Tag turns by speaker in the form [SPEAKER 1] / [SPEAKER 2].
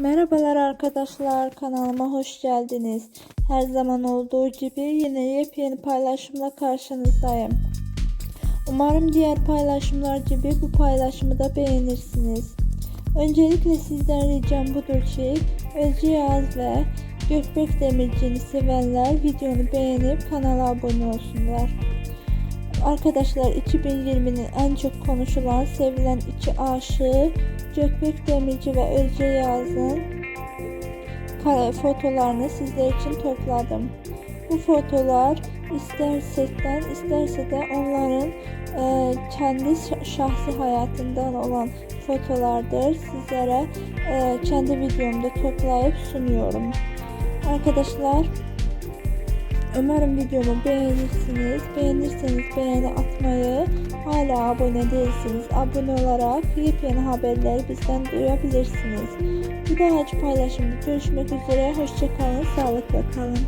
[SPEAKER 1] Merhabalar arkadaşlar kanalıma hoş geldiniz. Her zaman olduğu gibi yine yepyeni paylaşımla karşınızdayım. Umarım diğer paylaşımlar gibi bu paylaşımı da beğenirsiniz. Öncelikle sizden ricam budur ki Özcü Yağız ve Gökbek Demirci'ni sevenler videonu beğenip kanala abone olsunlar. Arkadaşlar 2020'nin en çok konuşulan, sevilen iki aşığı Gökbek Demirci ve Özce Yaz'ın fotolarını sizler için topladım. Bu fotolar ister setten isterse de onların e, kendi şa- şahsi hayatından olan fotolardır. Sizlere e, kendi videomda toplayıp sunuyorum. Arkadaşlar Umarım videomu beğenirsiniz. Beğenirseniz beğeni atmayı, hala abone değilseniz abone olarak yepyeni haberleri bizden duyabilirsiniz. Bir dahaki paylaşımda görüşmek üzere. Hoşçakalın, sağlıkla kalın.